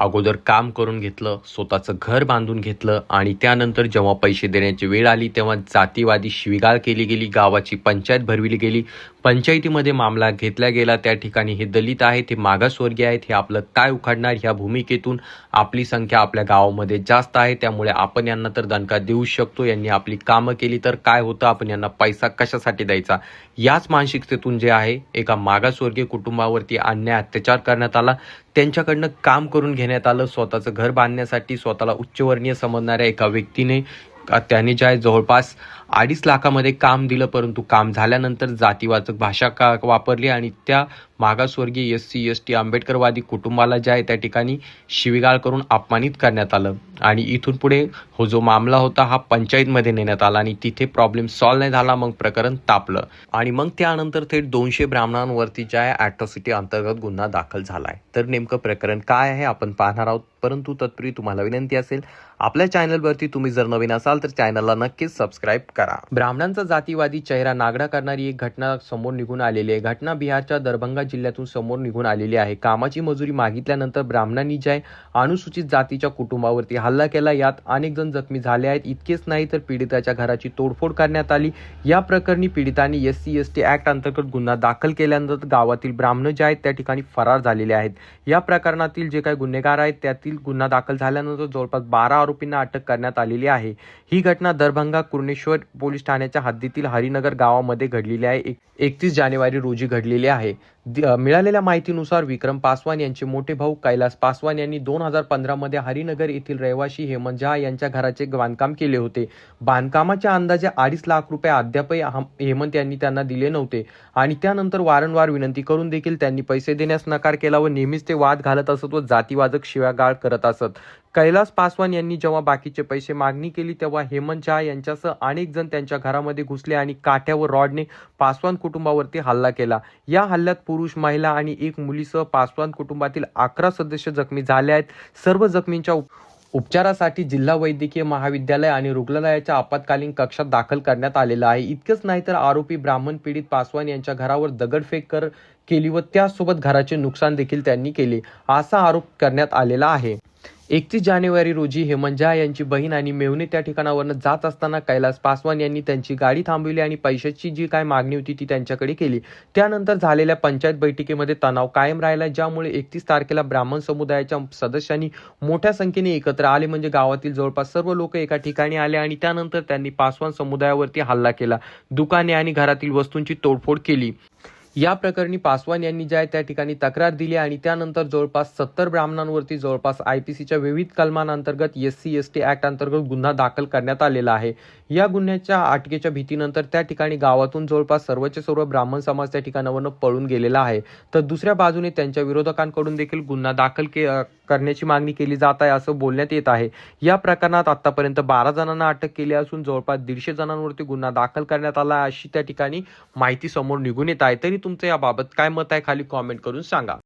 अगोदर काम करून घेतलं स्वतःचं घर बांधून घेतलं आणि त्यानंतर जेव्हा पैसे देण्याची वेळ आली तेव्हा जातीवादी शिवीगाळ केली गेली गावाची पंचायत भरविली गेली. पंचायतीमध्ये मामला घेतला गेला त्या ठिकाणी हे दलित आहेत हे मागासवर्गीय आहेत हे आपलं काय उखाडणार ह्या भूमिकेतून आपली संख्या आपल्या गावामध्ये जास्त आहे त्यामुळे आपण यांना तर दणका देऊ शकतो. यांनी आपली कामं केली तर काय होतं? आपण यांना पैसा कशासाठी द्यायचा? याच मानसिकतेतून जे आहे एका मागासवर्गीय कुटुंबावरती अन्याय अत्याचार करण्यात आला. त्यांच्याकडनं काम करून घेण्यात आलं स्वतःचं घर बांधण्यासाठी स्वतःला उच्चवर्णीय समजणाऱ्या एका व्यक्तीने त्याने ज्या जवळपास अडीच लाखामध्ये काम दिलं परंतु काम झाल्यानंतर जातीवाचक भाषा का वापरली आणि त्या मागासवर्गीय एस सी एस टी आंबेडकरवादी कुटुंबाला जे आहे त्या ठिकाणी शिवीगाळ करून अपमानित करण्यात आलं. आणि इथून पुढे हो जो मामला होता हा पंचायतमध्ये नेण्यात आला आणि तिथे प्रॉब्लेम सॉल्व्ह नाही झाला मग प्रकरण तापलं. आणि मग त्यानंतर थेट दोनशे ब्राह्मणांवरती ज्या आहे ॲट्रॉसिटी अंतर्गत गुन्हा दाखल झाला आहे तर नेमकं प्रकरण काय आहे आपण पाहणार आहोत. परंतु तत्पूर्वी तुम्हाला विनंती असेल आपल्या चॅनलवरती तुम्ही जर नवीन असाल तर चॅनलला नक्कीच सबस्क्राईब करा. ब्राह्मणांचा जातीवादी चेहरा नागडा करणारी एक घटना समोर निघून आलेली आहे. घटना बिहारच्या दरभंगा जिल्ह्यातून समोर निघून आलेली आहे. कामाची मजुरी मागितल्यानंतर ब्राह्मणांनी जय अनुसूचित जातीच्या कुटुंबावरती हल्ला केला यात अनेक जण जखमी झाले आहेत. इतकेच नाही तर पीडिताच्या घराची तोडफोड करण्यात आली. या प्रकरणी पीडितांनी S C S T act अंतर्गत गुन्हा दाखल केल्यानंतर गावातील ब्राह्मण जे आहेत त्या ठिकाणी फरार झालेले आहेत. या प्रकरणातील जे काही गुन्हेगार आहेत त्यातील गुन्हा दाखल झाल्यानंतर जवळपास बारा आरोपींना अटक करण्यात आलेली आहे. ही घटना दरभंगा कुर्णेश्वर पोलीस ठाण्याच्या हद्दीतील हरिनगर गावामध्ये घडलेली आहे. एक एकतीस जानेवारी रोजी घडलेली आहे. दि- मिळालेल्या माहितीनुसार विक्रम पासवान यांचे मोठे भाऊ कैलास पासवान यांनी दोन हजार पंधरामध्ये हरिनगर येथील रहिवासी हेमंत झा यांच्या घराचे बांधकाम केले होते. बांधकामाच्या अंदाजे अडीच लाख रुपये अद्यापही हम- हेमंत यांनी त्यांना दिले नव्हते. आणि त्यानंतर वारंवार विनंती करून देखील त्यांनी पैसे देण्यास नकार केला व नेहमीच ते वाद घालत असत व जातीवादक शिव्यागाळ करत असत. कैलास पासवान यांनी जेव्हा बाकीचे पैसे मागणी केली तेव्हा हेमंत झा यांच्यासह अनेक जण त्यांच्या घरामध्ये घुसले आणि काठ्यावर रॉडने पासवान कुटुंबावरती हल्ला केला. या हल्ल्यात पुरुष महिला आणि एक मुलीसह पासवान कुटुंबातील अकरा सदस्य जखमी झाले आहेत. सर्व जखमींच्या उप- उपचारासाठी जिल्हा वैद्यकीय महाविद्यालय आणि रुग्णालयाच्या आपत्कालीन कक्षात दाखल करण्यात आलेलं आहे. इतकंच नाही तर आरोपी ब्राह्मण पीडित पासवान यांच्या घरावर दगडफेक कर केली व त्यासोबत घराचे नुकसान देखील त्यांनी केले असा आरोप करण्यात आलेला आहे. एकतीस जानेवारी रोजी हेमंत झा यांची बहीण आणि मेवणे त्या ठिकाणावरनं जात असताना कैलास पासवान यांनी त्यांची गाडी थांबविली आणि पैशाची जी काय मागणी होती ती त्यांच्याकडे केली. त्यानंतर झालेल्या पंचायत बैठकीमध्ये तणाव कायम राहिला ज्यामुळे एकतीस तारखेला ब्राह्मण समुदायाच्या सदस्यांनी मोठ्या संख्येने एकत्र आले. म्हणजे गावातील जवळपास सर्व लोक एका ठिकाणी आले आणि त्यानंतर त्यांनी पासवान समुदायावरती हल्ला केला दुकाने आणि घरातील वस्तूंची तोडफोड केली. या प्रकरणी पासवान यांनी ज्या त्या ठिकाणी तक्रार दिली आणि त्यानंतर जवळपास सत्तर ब्राह्मणांवरती जवळपास आय पी सीच्या विविध कलमांअंतर्गत S C S T act अंतर्गत गुन्हा दाखल करण्यात आलेला आहे. या गुन्ह्याच्या अटकेच्या भीतीनंतर त्या ठिकाणी गावातून जवळपास सर्वचे सर्व ब्राह्मण समाज त्या ठिकाणावरनं पळून गेलेला आहे. तर दुसऱ्या बाजूने त्यांच्या विरोधकांकडून देखील गुन्हा दाखल के करण्याची मागणी केली जात आहे असं बोलण्यात येत आहे. या प्रकरणात आतापर्यंत बारा जणांना अटक केली असून जवळपास दीडशे जणांवरती गुन्हा दाखल करण्यात आला आहे, अशी त्या ठिकाणी माहिती समोर निघून येत आहे. तरी तुमचं याबाबत काय मत आहे खाली कॉमेंट करून सांगा.